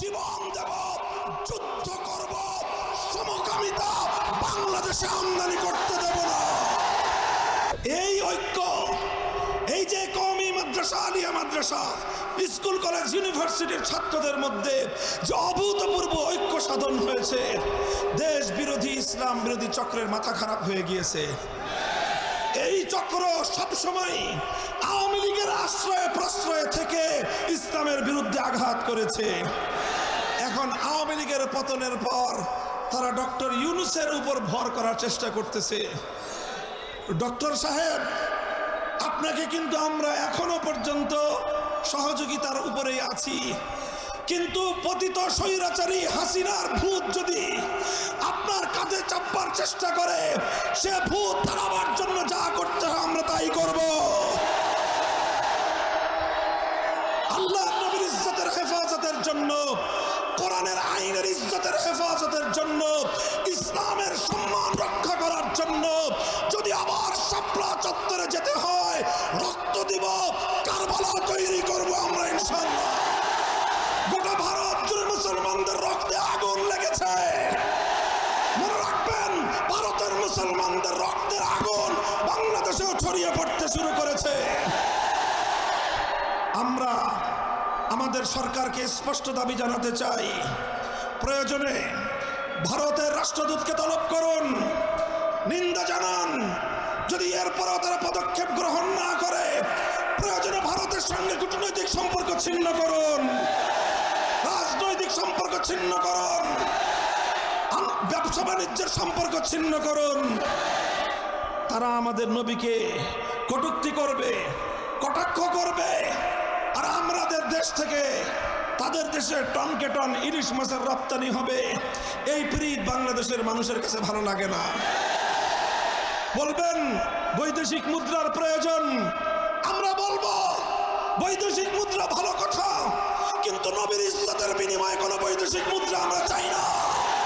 জীবন দেব, যুদ্ধ করব, সমকামিতা বাংলাদেশে আমদানি করতে দেব না। এই ঐক্য, এই যে কওমি মাদ্রাসা, আলিয়া মাদ্রাসা, স্কুল, কলেজ, ইউনিভার্সিটির ছাত্রদের মধ্যে যে অভূতপূর্ব ঐক্য সাধন হয়েছে দেশ বিরোধী ইসলাম বিরোধী চক্রের মাথা খারাপ হয়ে গিয়েছে। এই চক্র সবসময় আওয়ামী লীগের আশ্রয়ে প্রশ্রয়ে থেকে ইসলামের বিরুদ্ধে আঘাত করেছে। এখন আওয়ামী লীগের পতনের পর তারা ডক্টর ইউনুসের উপর ভর করার চেষ্টা করতেছে। ডক্টর সাহেব, আপনাকে কিন্তু আমরা এখনও পর্যন্ত সহযোগিতার উপরেই আছি। কিন্তু পতিত স্বৈরাচারী হাসিনার ভূত যদি আপনার কাঁধে চাপবার চেষ্টা করে, সে ভূত তাড়াবার জন্য যা করতে হয় আমরা তাই করব। আল্লাহ নবীর ইজ্জতের হেফাজতের জন্য আইনের ইজ্জতের হেফাজতের জন্য, ইসলামের সম্মান রক্ষা করার জন্য যদি আবার শাপলা চত্বরে যেতে হয়, রক্ত দিব, কারবালা তৈরি করব আমরা ইনশাল্লাহ গোটা ভারত জুড়ে মুসলমানদের রক্তে আগুন লেগেছে। মনে রাখবেন, ভারতের মুসলমানদের রক্তের আগুন বাংলাদেশেও ছড়িয়ে পড়তে শুরু করেছে। আমরা আমাদের সরকারকে স্পষ্ট দাবি জানাতে চাই প্রয়োজনে ভারতের রাষ্ট্রদূতকে তলব করুন। নিন্দা জানান। যদি এরপরও তারা পদক্ষেপ গ্রহণ না করে, প্রয়োজনে ভারতের সঙ্গে কূটনৈতিক সম্পর্ক ছিন্ন করুন। রাজনৈতিক সম্পর্ক ছিন্ন করুন। ব্যবসা বাণিজ্যের সম্পর্ক ছিন্ন করুন। তারা আমাদের নবীকে কটুক্তি করবে, কটাক্ষ করবে। আর আমাদের দেশ থেকে তাদের দেশে টনকে টন ইলিশ মাছের রপ্তানি হবে। এই প্রীত বাংলাদেশের মানুষের কাছে ভালো লাগে না। বলবেন, বৈদেশিক মুদ্রার প্রয়োজন। আমরা বলব, বৈদেশিক মুদ্রা ভালো কথা, কিন্তু নবীর ইজ্জতের বিনিময়ে কোনো বৈদেশিক মুদ্রা